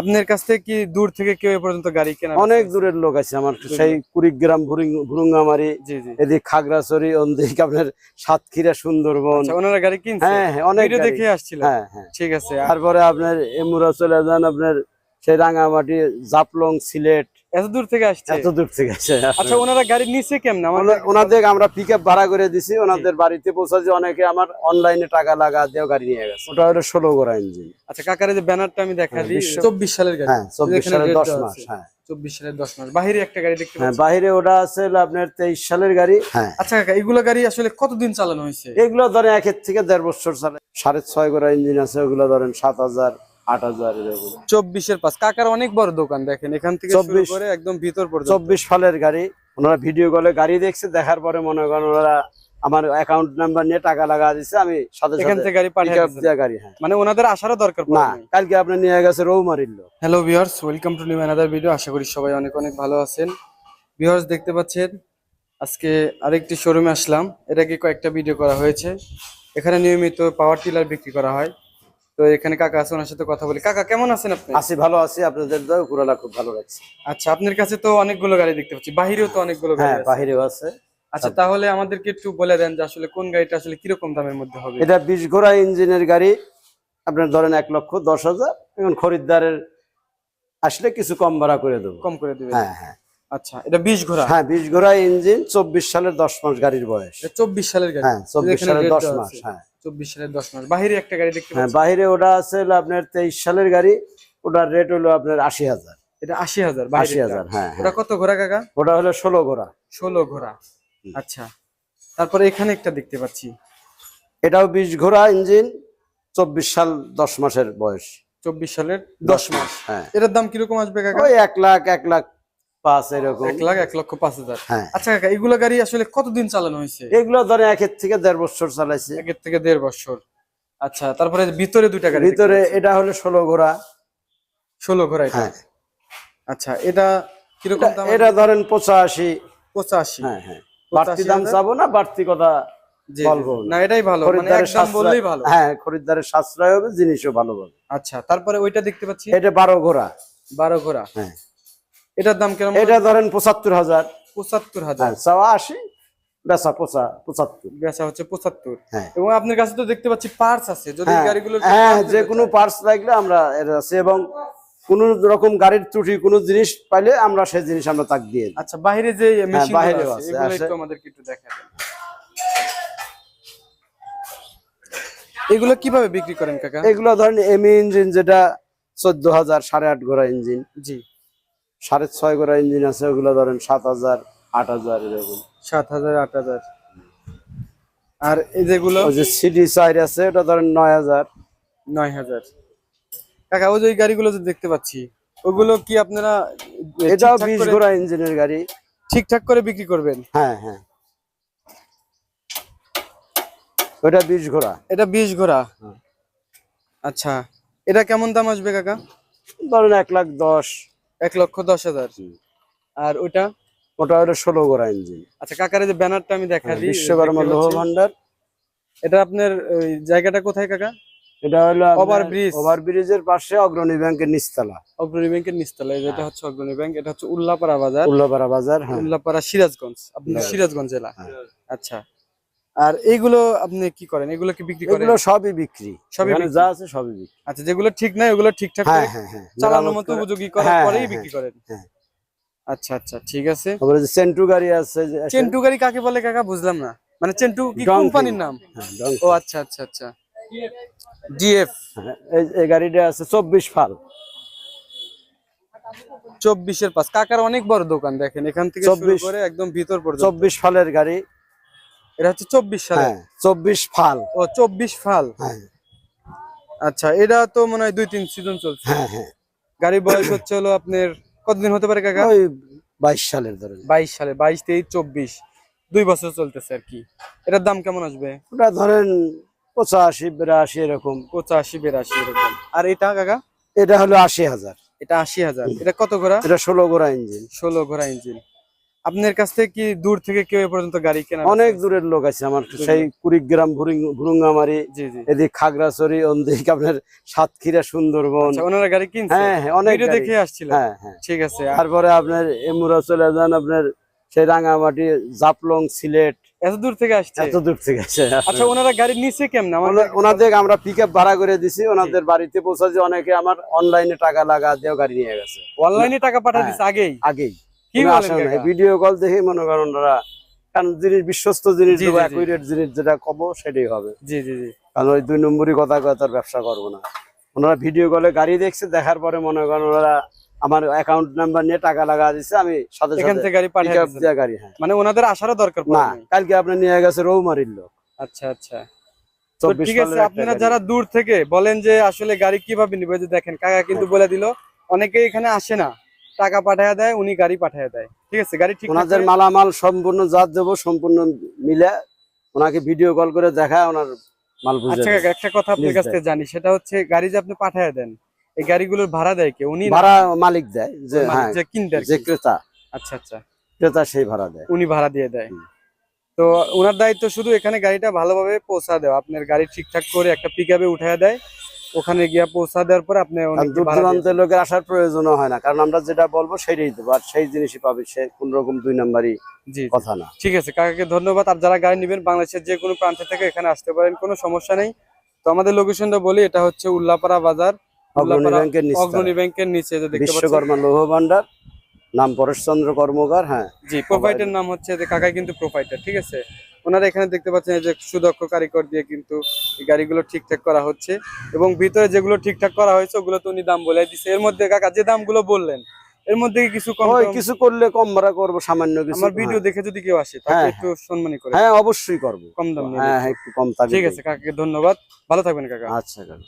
আপনার কাছ থেকে কি দূর থেকে কেউ পর্যন্ত গাড়ি কেনা অনেক দূরের লোক আছে আমার। সেই কুড়িগ্রাম ভুরিং- ভুরুঙ্গামারি এদিক খাগড়াছড়ি ওদিক আপনার সাতক্ষীরা সুন্দরবন। আচ্ছা ওনারা গাড়ি কিনছে? হ্যাঁ হ্যাঁ অনেক দেখে আসছিল হ্যাঁ হ্যাঁ। ঠিক আছে। তারপরে আপনার এমুরা চলে যান আপনার সেই রাঙামাটি জাপলং সিলেট এত দূর থেকে আসছে? এত দূর থেকে আছে আচ্ছা ওনারা গাড়ি নিছে কেমন? ওনাদের আমরা পিক আপ ভাড়া করে দিছি। ওনাদের বাড়িতে পৌঁছাচ্ছি অনেকে আমার অনলাইনে টাকা লাগা দিয়েও গাড়ি নিয়ে গেছে। ওটা হলো ষোলো গোড়া ইঞ্জিন আচ্ছা কাকার যে ব্যানারটা আমি দেখা হ্যাঁ, দিই চব্বিশ সালের গাড়ি। হ্যাঁ চব্বিশ সালের দশ মাস হ্যাঁ। চব্বিশ সালের দশ মাস। বাহিরে একটা গাড়ি দেখতে হ্যাঁ পাচ্ছি। বাইরে ওটা আছে আপনার তেইশ সালের গাড়ি হ্যাঁ। আচ্ছা কাকা এগুলো গাড়ি আসলে কতদিন চালানো হয়েছে? এগুলো ধরেন একের থেকে দেড় বছর চলে সাড়ে ছয় গোড়া ইঞ্জিন আছে ওগুলো ধরেন সাত হাজার আট হাজার চব্বিশের পাঁচ। কাকার অনেক বড় দোকান দেখেন এখান থেকে শুরু 24 করে একদম ভিতর পর্যন্ত। চব্বিশ সালের গাড়ি ওনারা ভিডিও কলে গাড়ি দেখছে দেখার পরে মনে করেন ওনারা আমার অ্যাকাউন্ট নাম্বার নিয়ে টাকা লাগা দিচ্ছে আমি সাথে এখান থেকে গাড়ি পাঠিয়ে গাড়ি হ্যাঁ। মানে ওনাদের আসারও দরকার না কালকে আপনি নিয়ে গেছে লোক hello viewers welcome to new another video আশা করি সবাই অনেক অনেক ভালো আছেন। ভিউয়ার্স দেখতে পাচ্ছেন আজকে আরেকটি শোরুমে আসলাম। আগে কয়েকটা ভিডিও করা হয়েছে। এখানে নিয়মিত পাওয়ার টিলার বিক্রি করা হয়। তো এখানে কাকা আছে ওনার সাথে কথা বলি। কাকা কেমন আছেন আপনি? আছি ভালো আছি। আপনাদের দাও পুরালা খুব ভালো লাগছে। আচ্ছা আপনার কাছে তো অনেকগুলো গাড়ি দেখতে পাচ্ছি। বাহিরেও তো অনেকগুলো গাড়ি হ্যাঁ আছে। বাহিরেও আছে। আচ্ছা তাহলে আমাদেরকে একটু বলে দেন যে আসলে কোন গাড়িটা আসলে কীরকম দামের মধ্যে হবে? এটা বিশ ঘোড়া ইঞ্জিনের গাড়ি। আপনার ধরেন এক লক্ষ দশ হাজার। এখন খরিদ্দারের আসলে কিছু কম ভাড়া করে দেবো। কম করে দিবেন। হ্যাঁ হ্যাঁ। আচ্ছা এটা বিশ ঘোড়া হ্যাঁ বিশ ঘোড়া ইঞ্জিন চব্বিশ সালের দশ মাস গাড়ির বয়স। এটা চব্বিশ সালের গাড়ি। হ্যাঁ চব্বিশ সালের দশ মাস হ্যাঁ। চব্বিশ সালের দশ মাস। বাহিরে একটা গাড়ি দেখতে হ্যাঁ বাইরে ওটা আছে আপনার তেইশ সালের গাড়ি ওটার রেট হলো আপনার আশি হাজার। এটা আশি হাজার আশি হাজার হ্যাঁ ওটা হ্যাঁ কত ঘোড়া কাকা? ওটা হলো ষোলো ঘোড়া। ষোলো ঘোড়া। আচ্ছা। তারপরে এখানে একটা দেখতে পাচ্ছি। এটাও বিশ ঘোড়া ইঞ্জিন চব্বিশ সাল দশ মাসের বয়স। চব্বিশ সালের দশ মাস হ্যাঁ। এটার দাম কীরকম আসবে কাকা? ওই এক লাখ এক লাখ পাঁচ এরকম। এক লাখ এক লক্ষ পাঁচ হাজার। হ্যাঁ। আচ্ছা কাকা এগুলো গাড়ি আসলে কতদিন চালানো হয়েছে? এগুলো ধরে একের থেকে দেড় বছর চালাইছে। একের থেকে দেড় বছর। আচ্ছা তারপরে ভিতরে দুইটা গাড়ি ভিতরে এটা হলো ষোলো ঘোড়া। ষোলো ঘোড়া হ্যাঁ। আচ্ছা এটা কীরকম দাম? এটা ধরেন পঁচাশি। পঁচাশি। হ্যাঁ হ্যাঁ। বাড়তি দাম চাবো না বাড়তি কথা বলব না। এটাই ভালো। মানে বললেই ভালো। হ্যাঁ খরিদ্দারের সাশ্রয় হবে জিনিসও ভালো হবে। আচ্ছা তারপরে ওইটা দেখতে পাচ্ছি। এটা বারো ঘোড়া। বারো ঘোড়া। হ্যাঁ। এটার দাম কেমন? এটা ধরেন পঁচাত্তর হাজার। পঁচাত্তর হাজার। হ্যাঁ চাওয়া আশি বেচা পঁচা পঁচাত্তর। বেচা হচ্ছে পঁচাত্তর। হ্যাঁ। এবং আপনার কাছে তো দেখতে পাচ্ছি পার্টস আছে। যদি হ্যাঁ, গাড়িগুলো হ্যাঁ যে কোনো পার্টস লাগলে আমরা এর আছে এবং কোন রকম গাড়ির ত্রুটি কোনো জিনিস পাইলে আমরা সেই জিনিস আমরা তাক দিয়ে। আচ্ছা বাইরে যে মেশিন আছে এগুলো একটু আমাদেরকে একটু দেখাবেন এগুলো কীভাবে বিক্রি করেন কাকা? এগুলো ধরেন এমি ইঞ্জিন যেটা চোদ্দ হাজার সাড়ে আট ঘোড়া ইঞ্জিন জি। সাড়ে ছয় ঘোড়া ইঞ্জিন আছে ওগুলো ধরেন সাত হাজার আট হাজার এরকম। সাত হাজার আট হাজার। আর এই যেগুলো? ওই যে সিডি সাইড আছে ওটা ধরেন নয় হাজার। নয় হাজার। কাকা ওই যে গাড়িগুলো যে দেখতে পাচ্ছি ওগুলো কি আপনারা এটাও বিশ ঘোড়া ইঞ্জিনের গাড়ি। ঠিকঠাক করে বিক্রি করবেন? হ্যাঁ হ্যাঁ। ওটা বিশ ঘোড়া। এটা বিশ ঘোড়া? হ্যাঁ। আচ্ছা। এটা কেমন দাম আসবে কাকা? ধরেন এক লাখ দশ। এক লক্ষ দশ হাজার। আর ওইটা? ওটা হলো ষোলো ঘোড়া ইঞ্জিন। আচ্ছা কাকার যে ব্যানারটা আমি দেখা দিই হ্যাঁ, বিশ্বকর্মা দেখতে লৌহ। ভান্ডার এটা আপনার ওই জায়গাটা কোথায় কাকা? এটা হলো Overbridge। ওভার ব্রিজের পাশে অগ্রণী ব্যাংকের নিচতলা। অগ্রণী ব্যাংকের নিচতলায় হ্যাঁ। যেটা হচ্ছে অগ্রণী ব্যাংক এটা হচ্ছে উল্লাপাড়া বাজার। উল্লাপাড়া বাজার হ্যাঁ। উল্লাপাড়া সিরাজগঞ্জ আপনি। সিরাজগঞ্জ জেলা। আচ্ছা। আর এইগুলো আপনি কি করেন? এগুলো কি বিক্রি করেন? এগুলো সবই বিক্রি। সবই যা আছে সবই বিক্রি। আচ্ছা যেগুলো ঠিক নাই ওগুলো ঠিকঠাক হ্যাঁ করে হ্যাঁ। হ্যাঁ চালানোর মতো উপযোগী করার হ্যাঁ, পরেই হ্যাঁ, বিক্রি করেন? হ্যাঁ। আচ্ছা আচ্ছা ঠিক আছে। তারপরে যে সেন্টু গাড়ি আছে যে চেন্টু গাড়ি কাকে বলে কাকা? বুঝলাম না। মানে চেন্টু কি কোম্পানির নাম? হ্যাঁ, ও আচ্ছা আচ্ছা আচ্ছা। ডিএফ হ্যাঁ, এই এই গাড়িটা আছে চব্বিশ ফাল। চব্বিশের পাঁচ কাকার অনেক বড় দোকান দেখেন। এখান থেকে শুরু করে একদম ভিতর পর্যন্ত। চব্বিশ ফালের গাড়ি। এটা হচ্ছে চব্বিশ সালে? হ্যাঁ চব্বিশ ফাল। ও চব্বিশ ফাল? হ্যাঁ। আচ্ছা এটা তো মনে হয় দুই তিন সিজন চলছে। হ্যাঁ হ্যাঁ। গাড়ির বয়স হচ্ছে হলো আপনার কতদিন হতে পারে কাকা? ওই বাইশ সালের ধরেন বাইশ সালে বাইশ তেইশ চব্বিশ। দুই বছর চলতেছে আর কি। এটার দাম কেমন আসবে? ওটা ধরেন পঁচাশি বিরাশি এরকম। পঁচাশি বিরাশি এরকম। আর এটা কাকা? এটা হলো আশি হাজার। এটা আশি হাজার। এটা কত ঘোড়া? এটা ষোলো গোড়া ইঞ্জিন। ষোলো ঘোড়া ইঞ্জিন। আপনার কাছ থেকে কি দূর থেকে কেউ এ পর্যন্ত গাড়ি কেনা অনেক দূরের লোক আছে আমার। সেই কুড়িগ্রাম ভুরিং- ভুরুঙ্গামারি এদিক খাগড়াছড়ি ওদিক আপনার সাতক্ষীরা সুন্দরবন। আচ্ছা ওনারা গাড়ি কিনছে? হ্যাঁ হ্যাঁ অনেক দেখে আসছিল হ্যাঁ হ্যাঁ। ঠিক আছে। তারপরে আপনার এমুরা চলে যান আপনার সেই রাঙামাটি জাপলং সিলেট। এত দূর থেকে আসছে? এত দূর থেকে আচ্ছা ওনারা গাড়ি কেমন? ওনাদের আমরা পিক আপ ভাড়া করে দিছি ওনাদের বাড়িতে পৌঁছাচ্ছে অনেকে আমার অনলাইনে টাকা লাগা দিয়েও গাড়ি নিয়ে গেছে। অনলাইনে টাকা পাঠিয়ে হ্যাঁ। দিছে আগেই? আগেই। ভিডিও কল দেখে মনে করেন ওনারা কারণ জিনিস বিশ্বস্ত জিনিস। অ্যাকুরেট জিনিস যেটা কব সেটাই হবে। জি জি জি। কারণ ওই দুই নম্বরই কথা কয়ে তার ব্যবসা করব না। ওনারা ভিডিও কলে গাড়ি দেখছে দেখার পরে মনে করেন ওনারা আমার অ্যাকাউন্ট নাম্বার নিয়ে টাকা লাগা দিচ্ছে আমি সাথে সাথে গাড়ি পাঠিয়ে গাড়ি হ্যাঁ। মানে ওনাদের আসারও দরকার না নাই। কালকে আপনি নিয়ে গেছে রৌমারির লোক। আচ্ছা আচ্ছা। তো ঠিক আছে আপনারা যারা দূর থেকে বলেন যে আসলে গাড়ি কীভাবে নিবে যে দেখেন কাকা কিন্তু হ্যাঁ। বলে দিল অনেকে এখানে আসে না। টাকা পাঠায় দেয় উনি গাড়ি পাঠায় দেয়। ঠিক আছে গাড়ি ঠিক ওনাদের মালামাল সম্পূর্ণ জাত দেবো সম্পূর্ণ মিলে ওনাকে ভিডিও কল করে দেখায় ওনার মাল বুঝে আচ্ছা একটা কথা আপনার কাছ থেকে জানি সেটা হচ্ছে গাড়ি যে আপনি পাঠায় দেন এই গাড়িগুলোর ভাড়া দেয় কে? উনি ভাড়া মালিক দেয় যে হ্যাঁ যে কিনতে যে ক্রেতা। আচ্ছা আচ্ছা। ক্রেতা সেই ভাড়া দেয়। উনি ভাড়া দিয়ে দেয়। তো ওনার দায়িত্ব শুধু এখানে গাড়িটা ভালোভাবে পৌঁছা দেওয়া আপনার গাড়ি ঠিকঠাক করে একটা পিক আপে উঠায় দেয় ওখানে গিয়া পৌঁছা দেওয়ার পরে আপনি দূর দূরান্তের লোকের আসার প্রয়োজনও হয় না কারণ আমরা যেটা বলব সেটাই দেবো আর সেই জিনিসই পাবে সে কোন রকম দুই নাম্বারই। কথা না। ঠিক আছে কাকাকে ধন্যবাদ। আর যারা গাড়ি নেবেন বাংলাদেশের যে কোনো প্রান্ত থেকে এখানে আসতে পারেন কোনো সমস্যা নেই। তো আমাদের লোকেশনটা বলি এটা হচ্ছে উল্লাপাড়া বাজার। অগ্রণী ব্যাংকের নিচে। যে দেখতে পাচ্ছেন। বিশ্বকর্মা লৌহ ভান্ডার নাম পরেশচন্দ্র কর্মকার হ্যাঁ। জি প্রোভাইডার নাম হচ্ছে যে কাকাই কিন্তু প্রোভাইডার ঠিক আছে? ওনারা এখানে দেখতে পাচ্ছেন যে সুদক্ষ কারিগর দিয়ে কিন্তু এই গাড়িগুলো ঠিকঠাক করা হচ্ছে। এবং ভিতরে যেগুলো ঠিকঠাক করা হয়েছে ওগুলো তো উনি দাম বলে দিচ্ছে এর মধ্যে কাকা যে দামগুলো বললেন এর মধ্যে কিছু কম কিছু করলে কম ভাড়া করব সামান্য কিছু। আমার ভিডিও দেখে যদি কেউ আসে তাকে হ্যাঁ, একটু সম্মানী করে হ্যাঁ অবশ্যই করব। কম দাম হ্যাঁ হ্যাঁ একটু কম থাকবে ঠিক আছে কাকাকে ধন্যবাদ। ভালো থাকবেন কাকা। আচ্ছা কাকা।